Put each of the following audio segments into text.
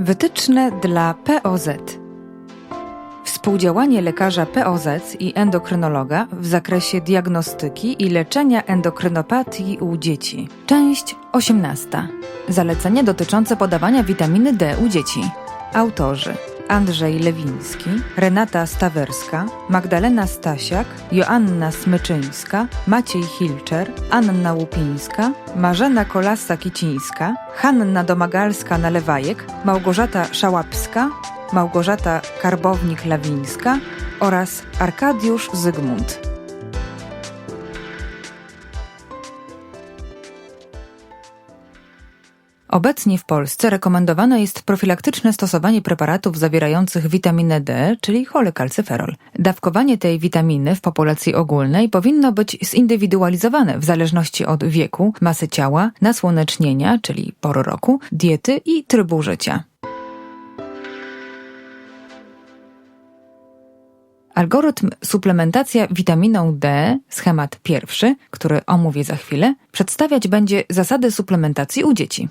Wytyczne dla POZ. Współdziałanie lekarza POZ i endokrynologa w zakresie diagnostyki i leczenia endokrynopatii u dzieci. Część 18. Zalecenia dotyczące podawania witaminy D u dzieci. Autorzy Andrzej Lewiński, Renata Stawerska, Magdalena Stasiak, Joanna Smyczyńska, Maciej Hilczer, Anna Łupińska, Marzena Kolasa-Kicińska, Hanna Domagalska-Nalewajek, Małgorzata Szałapska, Małgorzata Karbownik-Lawińska oraz Arkadiusz Zygmunt. Obecnie w Polsce rekomendowane jest profilaktyczne stosowanie preparatów zawierających witaminę D, czyli cholekalcyferol. Dawkowanie tej witaminy w populacji ogólnej powinno być zindywidualizowane w zależności od wieku, masy ciała, nasłonecznienia, czyli pory roku, diety i trybu życia. Algorytm suplementacja witaminą D, schemat pierwszy, który omówię za chwilę, przedstawiać będzie zasady suplementacji u dzieci.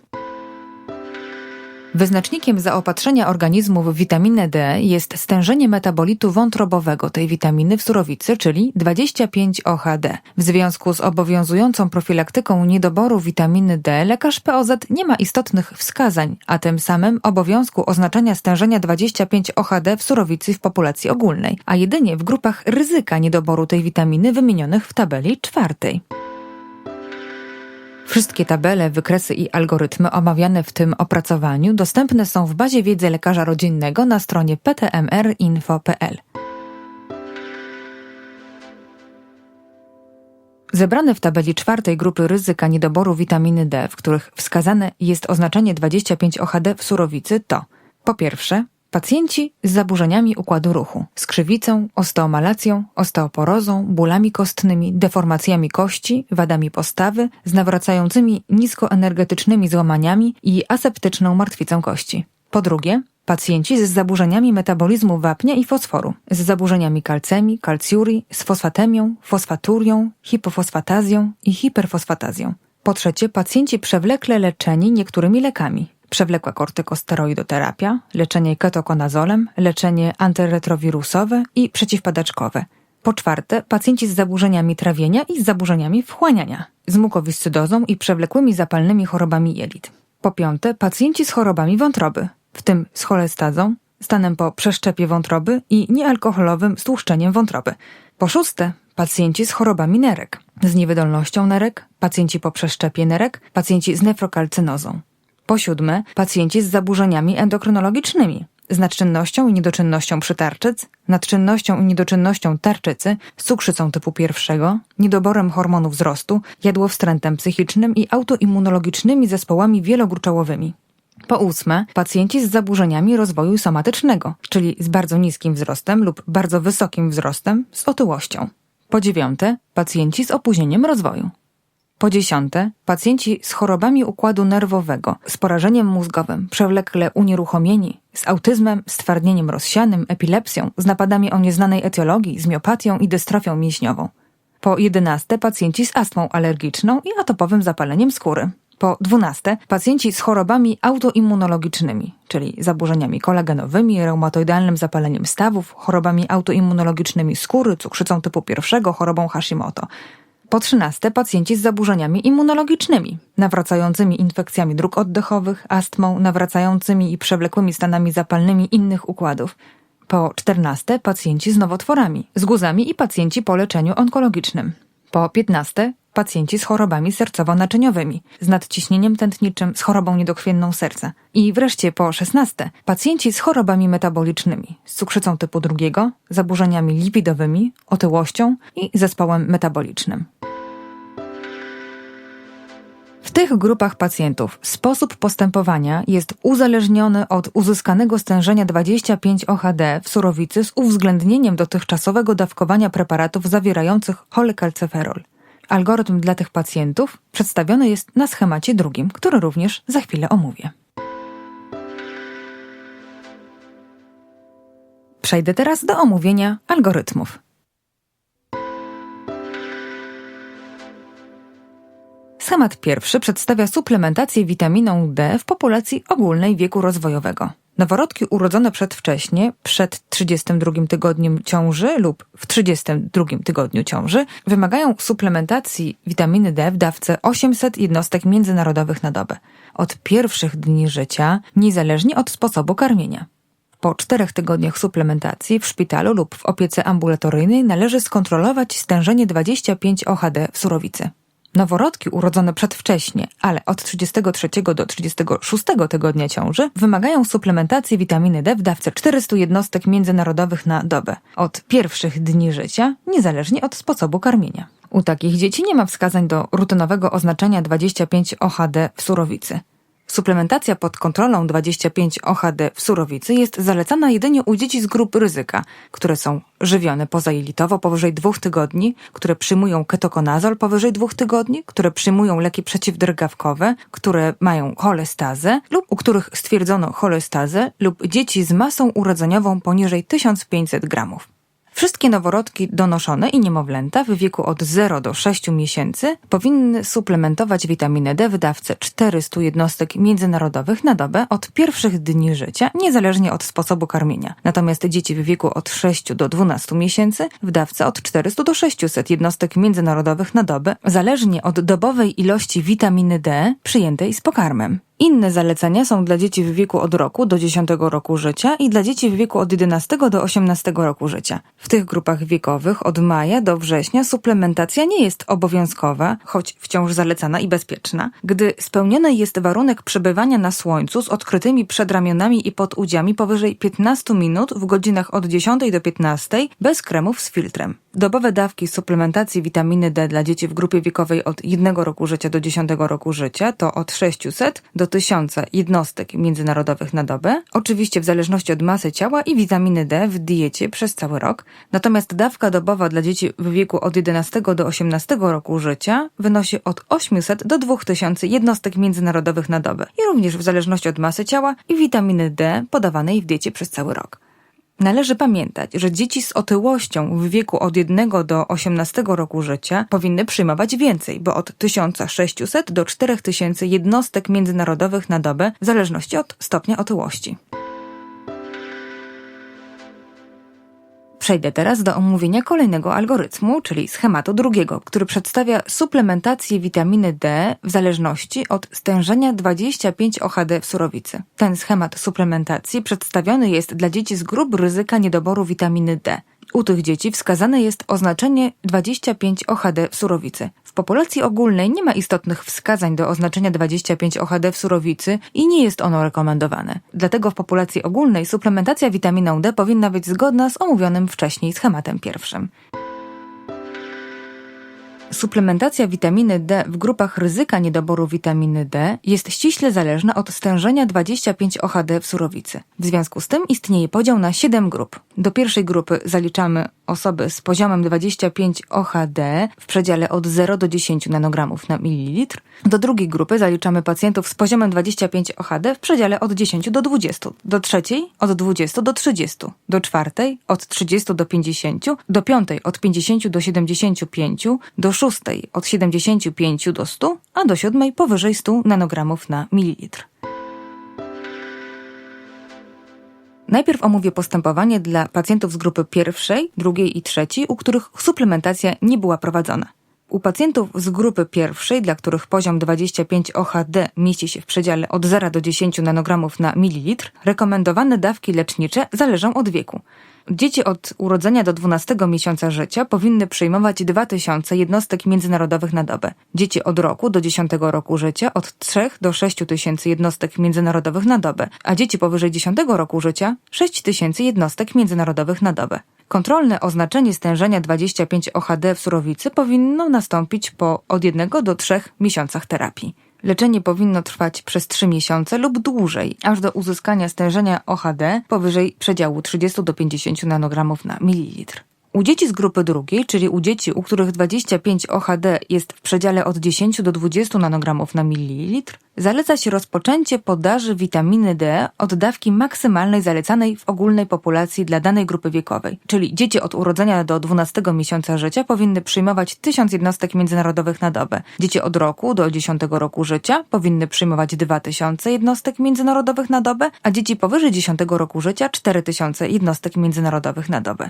Wyznacznikiem zaopatrzenia organizmu w witaminę D jest stężenie metabolitu wątrobowego tej witaminy w surowicy, czyli 25 OHD. W związku z obowiązującą profilaktyką niedoboru witaminy D lekarz POZ nie ma istotnych wskazań, a tym samym obowiązku oznaczania stężenia 25 OHD w surowicy w populacji ogólnej, a jedynie w grupach ryzyka niedoboru tej witaminy wymienionych w tabeli czwartej. Wszystkie tabele, wykresy i algorytmy omawiane w tym opracowaniu dostępne są w bazie wiedzy lekarza rodzinnego na stronie ptmrinfo.pl. Zebrane w tabeli czwartej grupy ryzyka niedoboru witaminy D, w których wskazane jest oznaczenie 25 OHD w surowicy to po pierwsze Pacjenci z zaburzeniami układu ruchu, z krzywicą, osteomalacją, osteoporozą, bólami kostnymi, deformacjami kości, wadami postawy, z nawracającymi niskoenergetycznymi złamaniami i aseptyczną martwicą kości. Po drugie, pacjenci z zaburzeniami metabolizmu wapnia i fosforu, z zaburzeniami kalcemii, kalciurii, z fosfatemią, fosfaturią, hipofosfatazją i hiperfosfatazją. Po trzecie, pacjenci przewlekle leczeni niektórymi lekami, przewlekła kortykosteroidoterapia, leczenie ketokonazolem, leczenie antyretrowirusowe i przeciwpadaczkowe. Po czwarte, pacjenci z zaburzeniami trawienia i z zaburzeniami wchłaniania, z mukowiscydozą i przewlekłymi zapalnymi chorobami jelit. Po piąte, pacjenci z chorobami wątroby, w tym z cholestazą, stanem po przeszczepie wątroby i niealkoholowym stłuszczeniem wątroby. Po szóste, pacjenci z chorobami nerek, z niewydolnością nerek, pacjenci po przeszczepie nerek, pacjenci z nefrokalcynozą. Po siódme, pacjenci z zaburzeniami endokrynologicznymi, z nadczynnością i niedoczynnością przytarczyc, nadczynnością i niedoczynnością tarczycy, cukrzycą typu pierwszego, niedoborem hormonów wzrostu, jadłowstrętem psychicznym i autoimmunologicznymi zespołami wielogruczołowymi. Po ósme, pacjenci z zaburzeniami rozwoju somatycznego, czyli z bardzo niskim wzrostem lub bardzo wysokim wzrostem z otyłością. Po dziewiąte, pacjenci z opóźnieniem rozwoju. Po dziesiąte, pacjenci z chorobami układu nerwowego, z porażeniem mózgowym, przewlekle unieruchomieni, z autyzmem, stwardnieniem rozsianym, epilepsją, z napadami o nieznanej etiologii, z miopatią i dystrofią mięśniową. Po jedenaste, pacjenci z astmą alergiczną i atopowym zapaleniem skóry. Po dwunaste, pacjenci z chorobami autoimmunologicznymi, czyli zaburzeniami kolagenowymi, reumatoidalnym zapaleniem stawów, chorobami autoimmunologicznymi skóry, cukrzycą typu pierwszego, chorobą Hashimoto. Po trzynaste, pacjenci z zaburzeniami immunologicznymi, nawracającymi infekcjami dróg oddechowych, astmą, nawracającymi i przewlekłymi stanami zapalnymi innych układów. Po czternaste, pacjenci z nowotworami, z guzami i pacjenci po leczeniu onkologicznym. Po piętnaste, pacjenci z chorobami sercowo-naczyniowymi, z nadciśnieniem tętniczym, z chorobą niedokrwienną serca. I wreszcie po szesnaste, pacjenci z chorobami metabolicznymi, z cukrzycą typu drugiego, zaburzeniami lipidowymi, otyłością i zespołem metabolicznym. W tych grupach pacjentów sposób postępowania jest uzależniony od uzyskanego stężenia 25 OHD w surowicy z uwzględnieniem dotychczasowego dawkowania preparatów zawierających cholekalceferol. Algorytm dla tych pacjentów przedstawiony jest na schemacie drugim, który również za chwilę omówię. Przejdę teraz do omówienia algorytmów. Schemat pierwszy przedstawia suplementację witaminą D w populacji ogólnej wieku rozwojowego. Noworodki urodzone przedwcześnie, przed 32 tygodniem ciąży lub w 32 tygodniu ciąży, wymagają suplementacji witaminy D w dawce 800 jednostek międzynarodowych na dobę. Od pierwszych dni życia, niezależnie od sposobu karmienia. Po czterech tygodniach suplementacji w szpitalu lub w opiece ambulatoryjnej należy skontrolować stężenie 25 OHD w surowicy. Noworodki urodzone przedwcześnie, ale od 33 do 36 tygodnia ciąży wymagają suplementacji witaminy D w dawce 400 jednostek międzynarodowych na dobę od pierwszych dni życia, niezależnie od sposobu karmienia. U takich dzieci nie ma wskazań do rutynowego oznaczenia 25 OHD w surowicy. Suplementacja pod kontrolą 25 OHD w surowicy jest zalecana jedynie u dzieci z grup ryzyka, które są żywione pozajelitowo powyżej dwóch tygodni, które przyjmują ketokonazol powyżej dwóch tygodni, które przyjmują leki przeciwdrgawkowe, które mają cholestazę lub u których stwierdzono cholestazę lub dzieci z masą urodzeniową poniżej 1500 gramów. Wszystkie noworodki donoszone i niemowlęta w wieku od 0 do 6 miesięcy powinny suplementować witaminę D w dawce 400 jednostek międzynarodowych na dobę od pierwszych dni życia, niezależnie od sposobu karmienia. Natomiast dzieci w wieku od 6 do 12 miesięcy w dawce od 400 do 600 jednostek międzynarodowych na dobę, zależnie od dobowej ilości witaminy D przyjętej z pokarmem. Inne zalecenia są dla dzieci w wieku od roku do 10 roku życia i dla dzieci w wieku od 11 do 18 roku życia. W tych grupach wiekowych od maja do września suplementacja nie jest obowiązkowa, choć wciąż zalecana i bezpieczna, gdy spełniony jest warunek przebywania na słońcu z odkrytymi przedramionami i podudziami powyżej 15 minut w godzinach od 10 do 15 bez kremów z filtrem. Dobowe dawki suplementacji witaminy D dla dzieci w grupie wiekowej od 1 roku życia do 10 roku życia to od 600 do 1000 jednostek międzynarodowych na dobę, oczywiście w zależności od masy ciała i witaminy D w diecie przez cały rok. Natomiast dawka dobowa dla dzieci w wieku od 11 do 18 roku życia wynosi od 800 do 2000 jednostek międzynarodowych na dobę i również w zależności od masy ciała i witaminy D podawanej w diecie przez cały rok. Należy pamiętać, że dzieci z otyłością w wieku od 1 do 18 roku życia powinny przyjmować więcej, bo od 1600 do 4000 jednostek międzynarodowych na dobę w zależności od stopnia otyłości. Przejdę teraz do omówienia kolejnego algorytmu, czyli schematu drugiego, który przedstawia suplementację witaminy D w zależności od stężenia 25 OHD w surowicy. Ten schemat suplementacji przedstawiony jest dla dzieci z grup ryzyka niedoboru witaminy D. U tych dzieci wskazane jest oznaczenie 25 OHD w surowicy. Populacji ogólnej nie ma istotnych wskazań do oznaczenia 25 OHD w surowicy i nie jest ono rekomendowane. Dlatego w populacji ogólnej suplementacja witaminą D powinna być zgodna z omówionym wcześniej schematem pierwszym. Suplementacja witaminy D w grupach ryzyka niedoboru witaminy D jest ściśle zależna od stężenia 25 OHD w surowicy. W związku z tym istnieje podział na 7 grup. Do pierwszej grupy zaliczamy osoby z poziomem 25 OHD w przedziale od 0 do 10 nanogramów na mililitr. Do drugiej grupy zaliczamy pacjentów z poziomem 25 OHD w przedziale od 10 do 20. Do trzeciej od 20 do 30. Do czwartej od 30 do 50. Do piątej od 50 do 75. Do szóstej od 75 do 100, a do siódmej powyżej 100 nanogramów na mililitr. Najpierw omówię postępowanie dla pacjentów z grupy pierwszej, drugiej i trzeciej, u których suplementacja nie była prowadzona. U pacjentów z grupy pierwszej, dla których poziom 25 OHD mieści się w przedziale od 0 do 10 nanogramów na mililitr, rekomendowane dawki lecznicze zależą od wieku. Dzieci od urodzenia do 12 miesiąca życia powinny przyjmować 2000 jednostek międzynarodowych na dobę. Dzieci od roku do 10 roku życia od 3 do 6 tysięcy jednostek międzynarodowych na dobę, a dzieci powyżej 10 roku życia 6 tysięcy jednostek międzynarodowych na dobę. Kontrolne oznaczenie stężenia 25 OHD w surowicy powinno nastąpić po od 1 do 3 miesiącach terapii. Leczenie powinno trwać przez 3 miesiące lub dłużej, aż do uzyskania stężenia OHD powyżej przedziału 30 do 50 nanogramów na mililitr. U dzieci z grupy drugiej, czyli u dzieci, u których 25 OHD jest w przedziale od 10 do 20 nanogramów na mililitr, zaleca się rozpoczęcie podaży witaminy D od dawki maksymalnej zalecanej w ogólnej populacji dla danej grupy wiekowej. Czyli dzieci od urodzenia do 12 miesiąca życia powinny przyjmować 1000 jednostek międzynarodowych na dobę. Dzieci od roku do 10 roku życia powinny przyjmować 2000 jednostek międzynarodowych na dobę, a dzieci powyżej 10 roku życia 4000 jednostek międzynarodowych na dobę.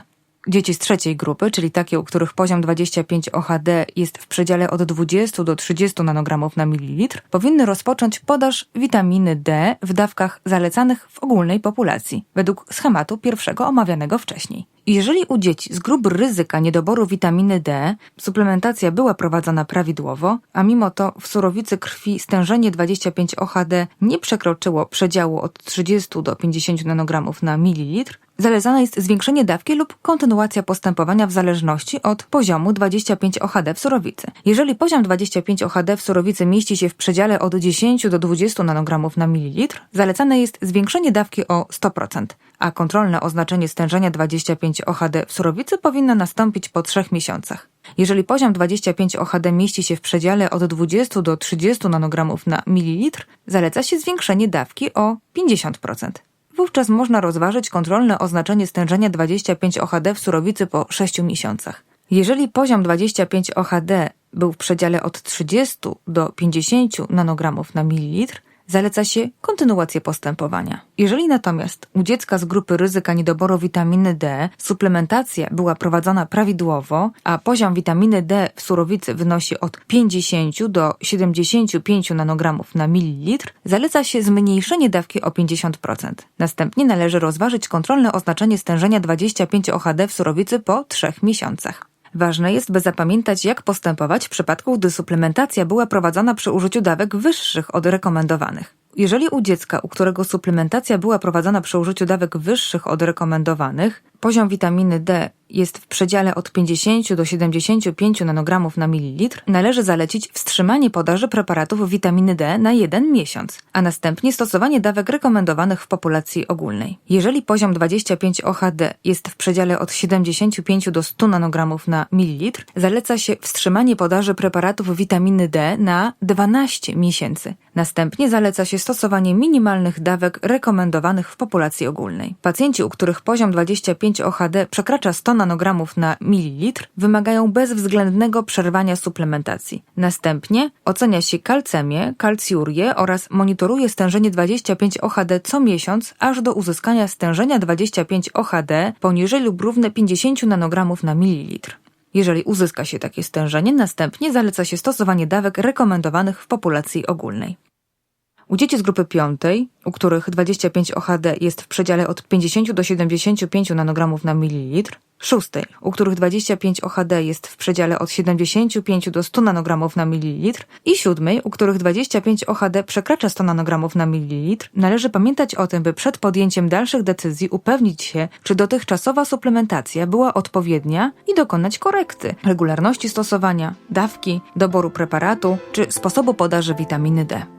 Dzieci z trzeciej grupy, czyli takie, u których poziom 25 OHD jest w przedziale od 20 do 30 nanogramów na mililitr, powinny rozpocząć podaż witaminy D w dawkach zalecanych w ogólnej populacji, według schematu pierwszego omawianego wcześniej. Jeżeli u dzieci z grup ryzyka niedoboru witaminy D suplementacja była prowadzona prawidłowo, a mimo to w surowicy krwi stężenie 25 OHD nie przekroczyło przedziału od 30 do 50 nanogramów na mililitr, zalecane jest zwiększenie dawki lub kontynuacja postępowania w zależności od poziomu 25 OHD w surowicy. Jeżeli poziom 25 OHD w surowicy mieści się w przedziale od 10 do 20 nanogramów na mililitr, zalecane jest zwiększenie dawki o 100%, a kontrolne oznaczenie stężenia 25 OHD w surowicy powinno nastąpić po 3 miesiącach. Jeżeli poziom 25 OHD mieści się w przedziale od 20 do 30 nanogramów na mililitr, zaleca się zwiększenie dawki o 50% wówczas można rozważyć kontrolne oznaczenie stężenia 25 OHD w surowicy po 6 miesiącach. Jeżeli poziom 25 OHD był w przedziale od 30 do 50 nanogramów na mililitr, zaleca się kontynuację postępowania. Jeżeli natomiast u dziecka z grupy ryzyka niedoboru witaminy D suplementacja była prowadzona prawidłowo, a poziom witaminy D w surowicy wynosi od 50 do 75 nanogramów na mililitr, zaleca się zmniejszenie dawki o 50%. Następnie należy rozważyć kontrolne oznaczenie stężenia 25 OHD w surowicy po 3 miesiącach. Ważne jest, by zapamiętać, jak postępować w przypadku, gdy suplementacja była prowadzona przy użyciu dawek wyższych od rekomendowanych. Jeżeli u dziecka, u którego suplementacja była prowadzona przy użyciu dawek wyższych od rekomendowanych, poziom witaminy D jest w przedziale od 50 do 75 nanogramów na mililitr, należy zalecić wstrzymanie podaży preparatów witaminy D na jeden miesiąc, a następnie stosowanie dawek rekomendowanych w populacji ogólnej. Jeżeli poziom 25 OHD jest w przedziale od 75 do 100 nanogramów na mililitr, zaleca się wstrzymanie podaży preparatów witaminy D na 12 miesięcy. Następnie zaleca się stosowanie minimalnych dawek rekomendowanych w populacji ogólnej. Pacjenci, u których poziom 25 OHD przekracza 100 nanogramów na mililitr, wymagają bezwzględnego przerwania suplementacji. Następnie ocenia się kalcemię, kalcjurię oraz monitoruje stężenie 25 OHD co miesiąc, aż do uzyskania stężenia 25 OHD poniżej lub równe 50 nanogramów na mililitr. Jeżeli uzyska się takie stężenie, następnie zaleca się stosowanie dawek rekomendowanych w populacji ogólnej. U dzieci z grupy piątej, u których 25 OHD jest w przedziale od 50 do 75 nanogramów na mililitr, szóstej, u których 25 OHD jest w przedziale od 75 do 100 nanogramów na mililitr i siódmej, u których 25 OHD przekracza 100 nanogramów na mililitr, należy pamiętać o tym, by przed podjęciem dalszych decyzji upewnić się, czy dotychczasowa suplementacja była odpowiednia i dokonać korekty regularności stosowania, dawki, doboru preparatu czy sposobu podaży witaminy D.